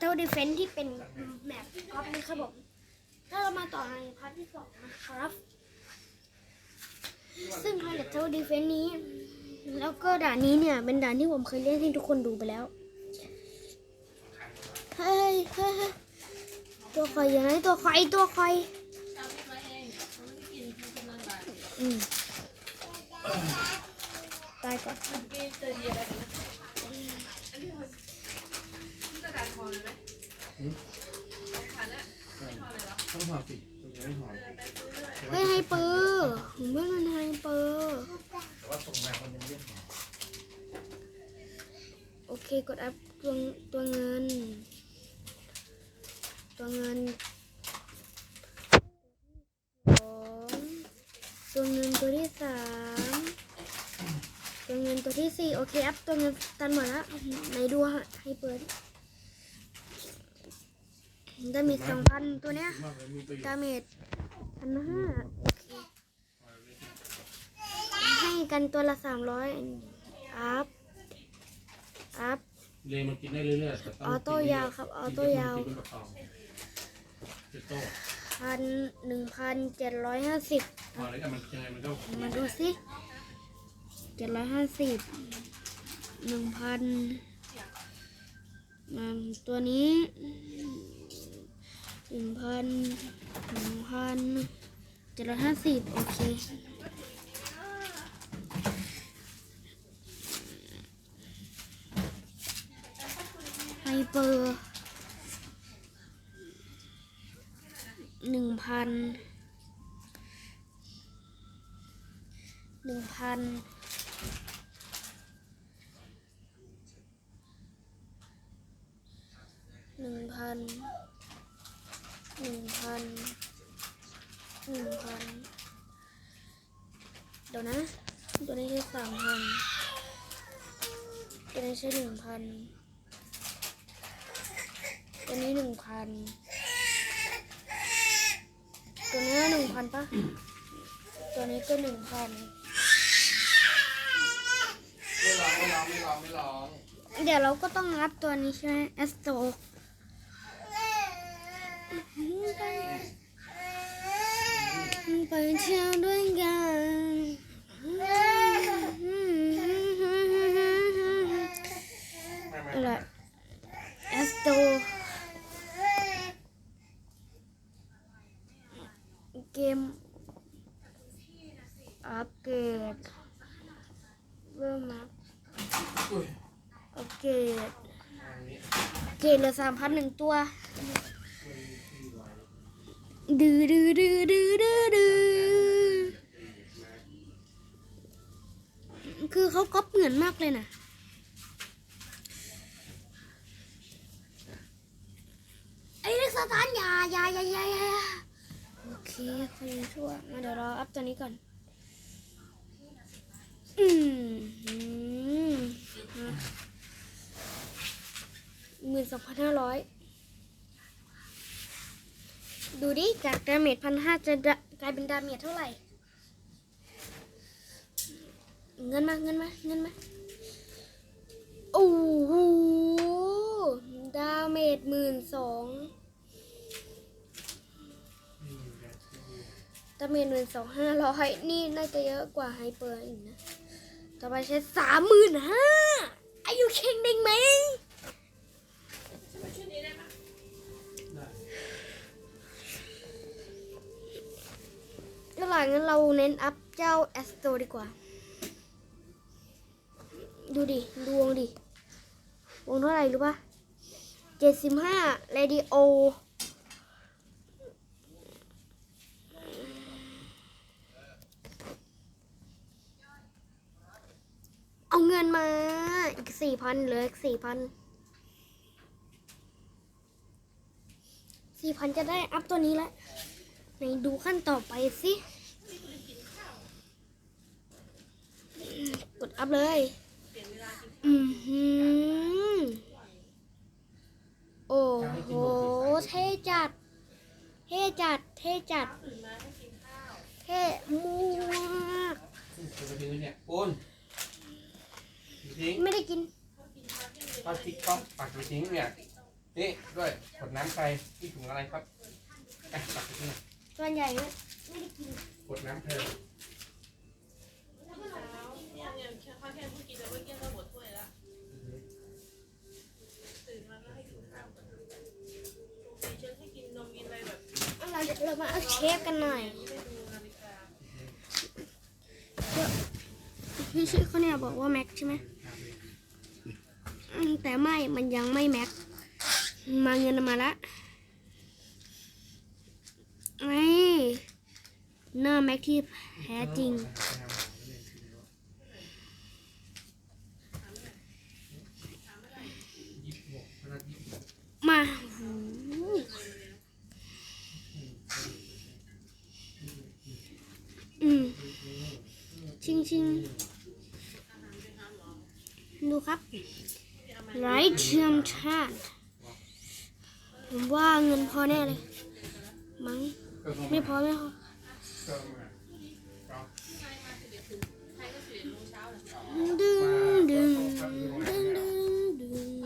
Toilet Defense ที่เป็นแมปก๊อปนะครับผมถ้าเรามาต่อในพาร์ทที่สองนะครับ ซึ่ง Toilet Tower Defense นี้ แล้วก็ด่านนี้เนี่ย เป็นด่านที่ผมเคยเล่นให้ทุกคนดูไปแล้วเฮ้ยเฮ้ยตัวคอยอย่างไรตัวคอยตัวคอยอืมตายก่อน ต้องหอมสิตรงนี้ไม่หอมเฮ้ยไฮเปอร์ผมว่ามันไฮเปอร์แต่ว่าตรงมามันยังไม่หอมโอเคกดอัพตัวตัวเงิน ตัวเงินสองตัวเงินตัวที่สามตัวเงินตัวที่สี่โอเคอัพตัวเงินตันหมดแล้วไหนดูให้เปิด ได้มีสองพันตัวเนี้ยมากเลยมีประโยชดาน์เมจพันห้าโอเคให้กันตัวละสามร้อยอัพอัพเลยมันกินได้เรื่อยๆแต่ต้องออโต้ยาวครับออโต้ยาวกินเป็นกระป๋องเจ็ดโต้พันหนึ่งพันเจ็ดร้อยห้าสิบพอแล้วกันมันยังไงมันก็มาดูสิเจ็ดร้อยห้าสิบหนึ่งพันตัวนี้ หนึ่งพันหนึ่งพันเจ็ดร้อยห้าสิบโอเคไฮเปอร์หนึ่งพันหนึ่งพันหนึ่งพัน หนึ่งพันหนึ่งพันเดี๋ยวนะ ตัวนี้ใช้สามพันตัวนี้ใช้หนึ่งพันตัวนี้หนึ่งพันตัวนี้หนึ่งพันปะตัวนี้ก็หนึ่งพันไม่ร้องไม่ร้องไม่ร้องไม่ร้องเดี๋ยวเราก็ต้องงับตัวนี้ใช่ไหมแอสโต ไปเที่ยวด้วยกันอะไรแอสโตเกมอัปเกรดเริ่มอัพอุ้ยอัปเกรดเกรดเหลือสามพันหนึ่งตัว ดื้อดื้อดื้อดื้อดื้อดื้อคือเขาก๊อปเหมือนมากเลยนะไอ้เล็กสตาร์ยายายายายาโอเคใครชั่วมาเดี๋ยวราอัพตัวนี้ก่อน อืมหมื่นสองพันห้าร้อย ดูดิ จากดาเมจพันห้าจะกลายเป็นดาเมจเท่าไหร่ เงินมา เงินมา เงินมา โอ้โห ดาเมจหมื่นสองดาเมจหมื่นสองห้าร้อยนี่น่าจะเยอะกว่าไฮเปอร์อีกนะ ต่อไปใช้สามหมื่นห้าอายุเข่งได้ไหมได้ ก็หลังงั้นเราเน้นอัพเจ้าแอสโตดีกว่า ดูดิดวงดิ วงเท่าไหร่รู้ปะเจ็ดสิบห้าเรดิโอเอาเงินมา อีกสี่พันเหลืออีกสี่พันสี่พันจะได้อัพตัวนี้แล้ว ไหนดูขั้นต่อไปสิ กดอัพเลยอือหือโอ้โห เท่จัด เท่จัด เท่จัด เท่มากจะไปทิ้งไว้เนี่ยปูนไม่ได้กินพลาสติกก๊อกปักไปทิ้งเนี่ย นี่ด้วยขวดน้ำใครที่ถุงอะไรครับอะตักไปที่นี่ ตัวใหญ่ไม่ได้กินกดน้ำเธอเราเรามาเอาเชฟกันหน่อยพี่ชื่อเขาเนี่ยบอกว่าแม็กใช่ไหมแต่ไม่ มันยังไม่แม็ก มาเงินมาละ หน้าแม็กที่แท้จริงยี่สิบหกพนักยี่สิบหกมาอืมชิงชิงดูครับไรเทียมชาติผมว่าเงินพอแน่เลย มั้ง ไม่พอไม่พอ ก็มาก็ดึงดึงดึงดึงดึง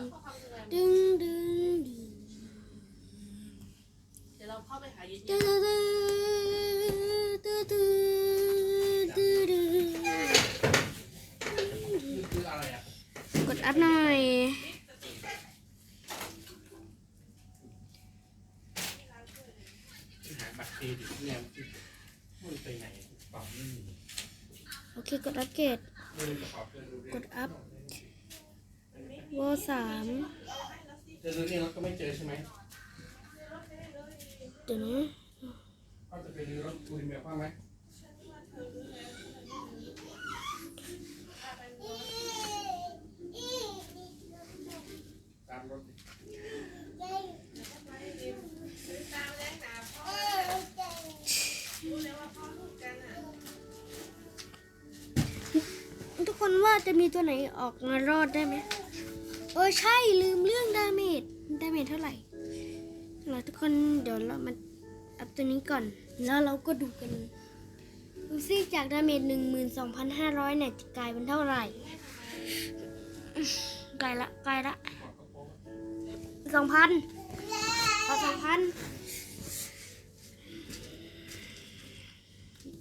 ดึงดึงดึงเดี๋ยวเราเข้าไปหาเย็นดึงดึงดึงดึงดึงดึงนี่คืออะไรอะกดอัพหน่อย หาบัตรเครดิตเนี่ย มันไปไหนกระเป๋าไม่มีโอเคกดอัปเกรดเดินกระเป๋าเดินดูดิกดอัพวอสามเดินดูนี่รถก็ไม่เจอใช่ไหมเดี๋ยวนะ เขาจะเป็นรถปูนแบบว่าไหม นว่าจะมีตัวไหนออกมารอดได้ไหมเออใช่ลืมเรื่องดาเมจดาเมจเท่าไหร่เราทุกคนเดี๋ยวเรามาอัพตัวนี้ก่อน แล้วเราก็ดูกันดูซิจากดาเมจหนึ่งหมื่นสองพันห้าร้อยเนี่ยจะกลายเป็นเท่าไหร่กล้ละกล้ละสองพันพอสองพัน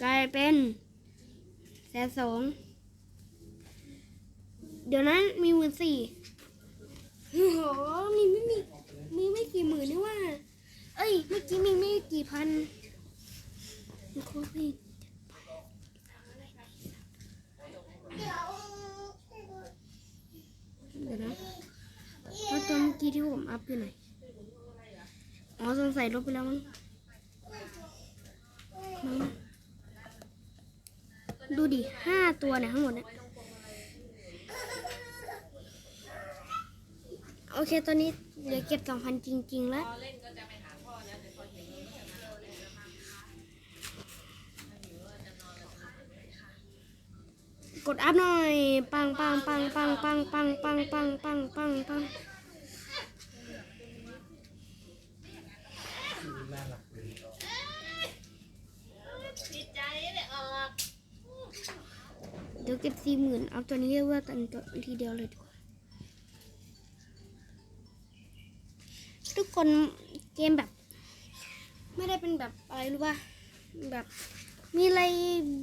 กลายเป็นแสนสอง ดี๋ยวนั้นมีหมื่นสี่โอ้โหมีไม่มีมีไม่กี่หมื่นนี่ว่า เอ้ยเมื่อกี้มีไม่กี่พันโคตรพี่เดี๋ยวนะแล้วตัวเมื่อกี้ที่ผมอัพอยู่ไหน อ๋อสงสัยลบไปแล้วมั้งมั้งดูดิห้าตัวเนี่ยทั้งหมดเนี่ย โอเคตอนนี้เหลือเก็บสองพันจริง ๆ แล้วกดอัพหน่อย ปังปังปังปังปังปังปังปังปังปังปังเดีใจเลยออกเดี๋ยวเก็บสี่หมื่นเอาตัวนี้เว่ากันตัวทีเดียวเลยดีกว่า ทุกคนเกมแบบ ไม่ได้เป็นแบบอะไรรู้ป่ะแบบมีอะไร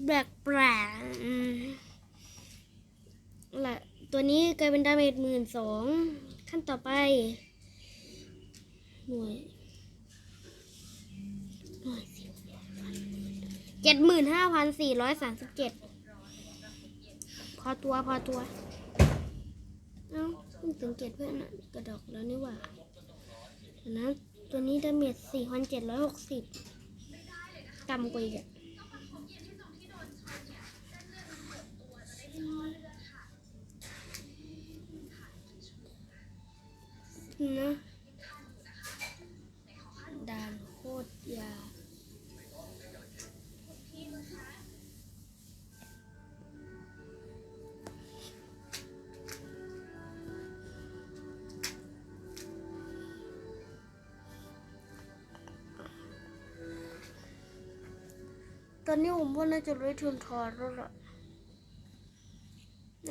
แปลกๆอืมแหละตัวนี้กลายเป็นดาเมจหมื่นสองขั้นต่อไป หน่วยหน่วยเจ็ดหมื่นห้าพันสี่ร้อยสามสิบเจ็ดพอตัว พอตัว เอ้าเพิ่งสังเกตเพื่อนนะกระดอกแล้วนี่หว่า นะตัวนี้ดาเมจสี่พันเจ็ดร้อยหกสิบต่ำกว่าอีกอะนะ อนนี้ผมว่าน่าจะรู้ทุนทอรแล้วล่ะ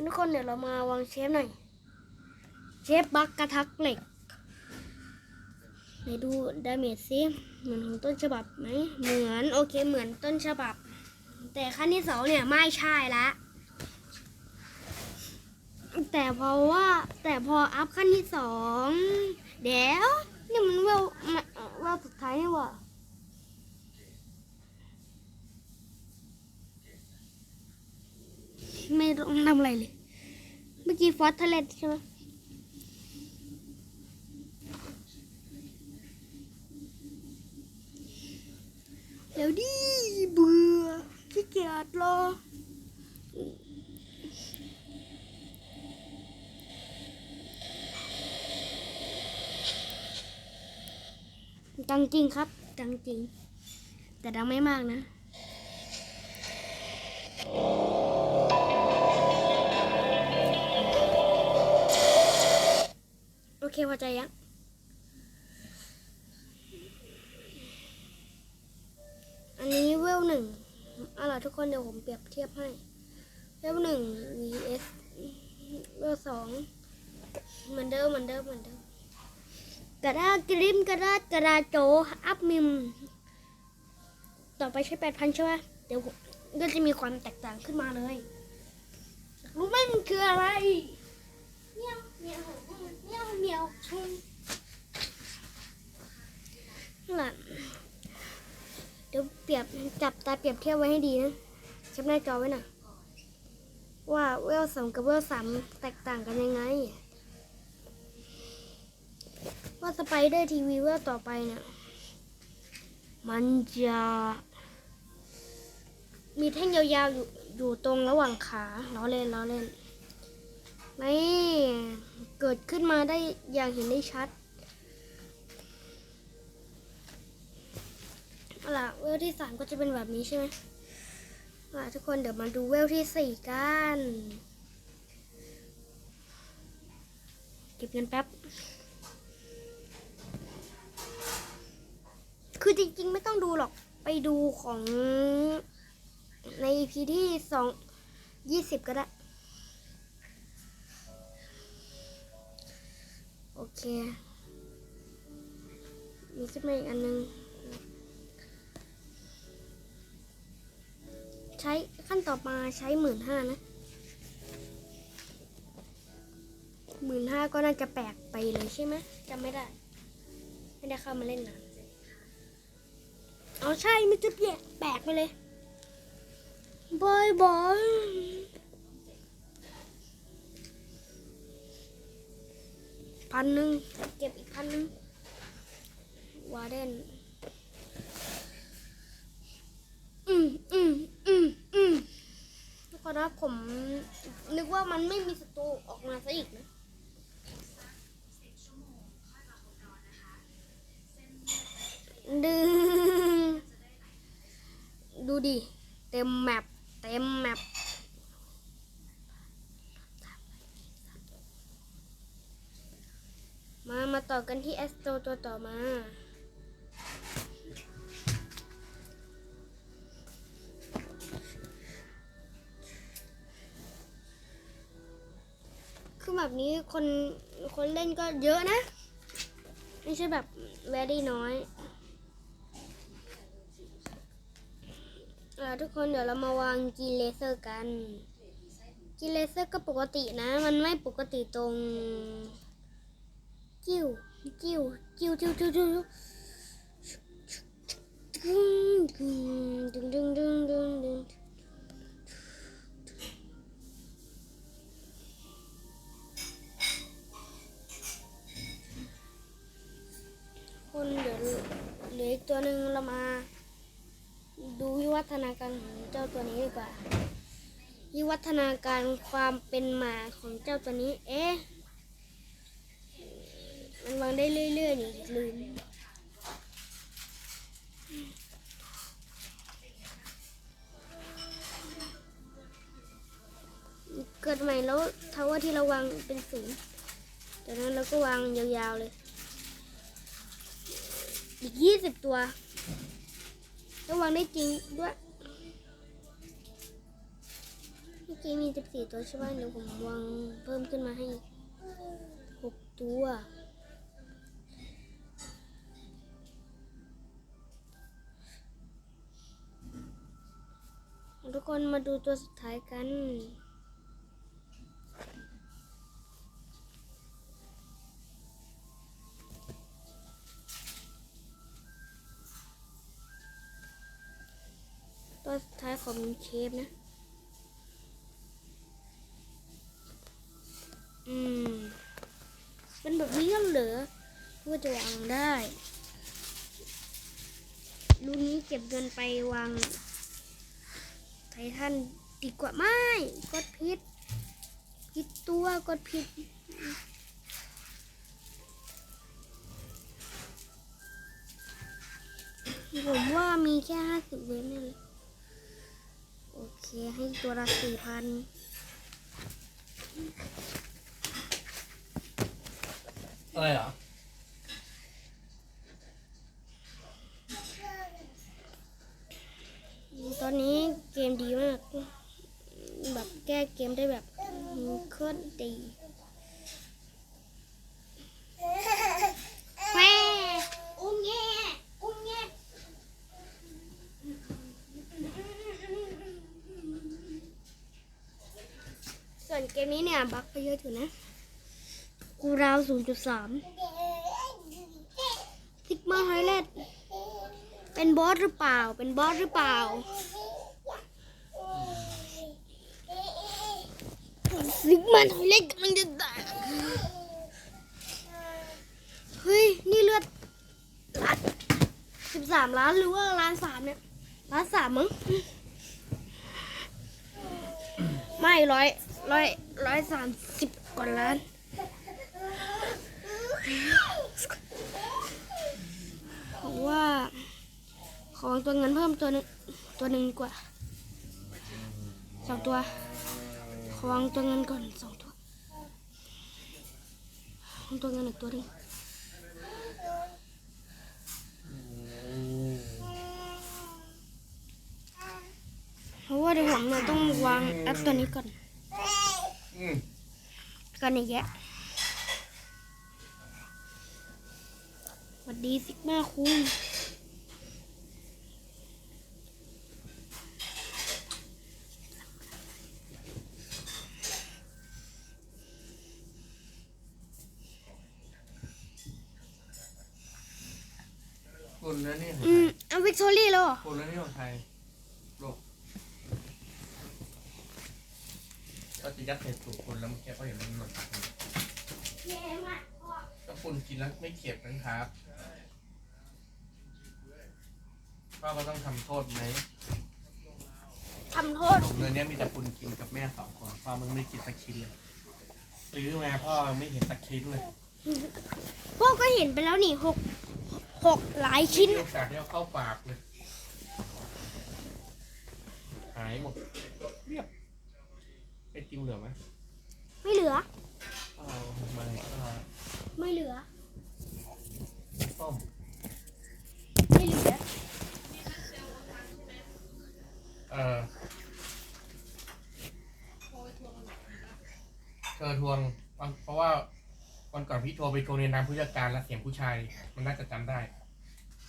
ทุกคนเดี๋ยวเรามาวางเชฟหน่อย เชฟบักกระทักเหล็กไหนดูดาเมจซิเหมือนของต้นฉบับไหมเหมือนโอเคเหมือนต้นฉบับ แต่ขั้นที่สองเนี่ยไม่ใช่ละแต่เพราะว่าแต่พออัพขั้นที่สองเดี๋ยวนี่มันเวลเวลสุดท้ายนี่หว่า ไม่ต้องทำอะไรเลย เมื่อกี้ฟอสเทเลตใช่ไหมแล้วดิเบื่อขี้เกียจรอดังจริงครับดังจริง แต่ดังไม่มากนะ เคพอใจยังอันนี้เวลหนึ่งเอาล่ะทุกคนเดี๋ยวผมเปรียบเทียบให้ เวลหนึ่ง vs เวลสองเหมือนเดิมเหมือนเดิมเหมือนเดิมกระดาษกริมกระดาษกระดาษโจอัพมิม ต่อไปใช้แปดพันใช่ไหมเดี๋ยวก็จะมีความแตกต่างขึ้นมาเลย รู้ไหมมันคืออะไรเมียเมีย เมียวเมียวนั่นแหละเดี๋ยวเปรียบจับตาเปรียบเทียบไว้ให้ดีนะแคปหน้าจอไว้หน่อยว่าเวลสองกับเวลสามแตกต่างกันยังไง ว่าสไปเดอร์ทีวีเว่าต่อไปเนี่ยมันจะมีแท่งยาวๆอยู่อยู่ตรงระหว่างขาล้อเล่นล้อเล่น ไม่เกิดขึ้นมาได้อย่างเห็นได้ชัดเอาล่ะเวลที่สามก็จะเป็นแบบนี้ใช่ไหมเอาล่ะทุกคนเดี๋ยวมาดูเวลที่สี่กันเก็บเงินแป๊บ คือจริงๆ ไม่ต้องดูหรอกไปดูของใน EP ที่สองยี่สิบก็ได้ เค มีขึ้นมาอีกอันนึง ใช้ขั้นต่อมาใช้หมื่นห้านะหมื่นห้าก็น่าจะแปลกไปเลยใช่ไหมจำไม่ได้ ไม่ได้เข้ามาเล่นนานอ๋อใช่มันจะแปลกแปลกไปเลยบอยบอย พันหนึ่งเก็บอีกพันหนึ่งวาเดนอืมอืมอืมอืมทุกคนนะผมนึกว่ามันไม่มีศัตรูออกมาซะอีกนะดึงดูดิ เต็มแมปเต็มแมปมา มาต่อกัน ที่แอสโตตัวต่อมา คือแบบนี้คนคนเล่นก็เยอะนะ ไม่ใช่แบบแวรี่น้อยทุกคนเดี๋ยวเรามาวางกีเลเซอร์กัน กีเลเซอร์ก็ปกตินะ มันไม่ปกติตรงกิ้ว กิ้วกิ้วกิ้วกิ้วกิ้วดึงดึงดึงดึงดึงดึงคนเดี๋ยวเหลืออีกตัวหนึ่งเรามาดูวิวัฒนาการของเจ้าตัวนี้ดีกว่าวิวัฒนาการความเป็นมาของเจ้าตัวนี้ เอ๊ะ มันวางได้เรื่อยๆนี่ลืมเกิดใหม่แล้วทาวเวอร์ที่เราวางเป็นศูนย์จากนั้นเราก็วางยาวๆเลย อีกยี่สิบตัว แล้ววางได้จริงด้วยเมื่อกี้มี14ตัวใช่ไหมเดี๋ยวผมวางเพิ่มขึ้นมาให้6ตัว ทุกคนมาดูตัวสุดท้ายกัน ตัวสุดท้ายของเชฟนะ อืม เป็นแบบนี้ก็เหลือเพื่อจะวางได้ รุ่นนี้เก็บเงินไปวาง ไททันดีกว่าไม่กดผิดผิดตัวกดผิดผมว่ามีแค่ห้าสิบเวนนี่เลยโอเค ให้ตัวละสี่พันอะไรเหรอ ตอนนี้เกมดีมาก แบบแก้เกมได้แบบโคตรดีแม่อุ้งแงอุ้งแงส่วนเกมนี้เนี่ยบั๊กไปเยอะอยู่นะ กูราว 0.3 ทิกมาไฮไลท์ เป็นบอสหรือเปล่า เป็นบอสหรือเปล่า ซิกมันไฮไลท์กำลังจะตายเฮ้ย นี่เลือดล้านสิบสามล้านหรือว่าล้านสามเนี่ย ล้านสามมั้ง ไม่ร้อยร้อยร้อยสามสิบกว่าล้านว่า ของตัวเงินเพิ่มตัวนึงตัวหนึ่งดีกว่าสองตัว ของตัวเงินก่อนสองตัวของตัวเงินอีกตัวหนึงเพราะว่าเดี๋ยวผมเนี่ยต้องวางแอปตัวนี้ก่อนกันอีกแยะสวัสดีซิกมาคุณ คุณแล้วนี่ของอืใครมเอาวิกตอรี่แล้วเหรอคุณแล้วนี่ของใครโลกก็จะยัดใส่ถุงคุณแล้วเมื่อกี้ก็เห็นมันหล่นตักอยู่ก็คุณกินแล้วไม่เข็บนะครับพ่อก็ต้องทำโทษไหมทำโทษผมเงินเนี้ยมีแต่คุณกินกับแม่สองคนพ่อมึงไม่กินสักชิ้นเลยซื้อมาพ่อไม่เห็นสักชิ้นเลย พวกก็เห็นไปแล้วนี่หก หกหลายชิ้น มีโอกาสได้เอาเข้าปากเลย หายหมดเรียบไอติมเหลือไหมไม่เหลือ เอามาก็ไม่เหลือ ต้มไม่เหลือ เออเธอทวงวันเพราะว่า วันก่อนพี่โทรไปทวงเรียนตามผู้จัดการและเสียงผู้ชาย มันน่าจะจำได้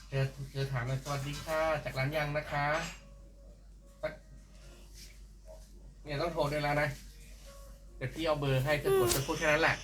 เจอเจอถามเลยสวัสดีค่ะจากร้านยังนะคะสักเนี่ยต้องโทรด้วยแล้วนะเดี๋ยวพี่เอาเบอร์ให้เธอกดจะพูดแค่นั้นแหละ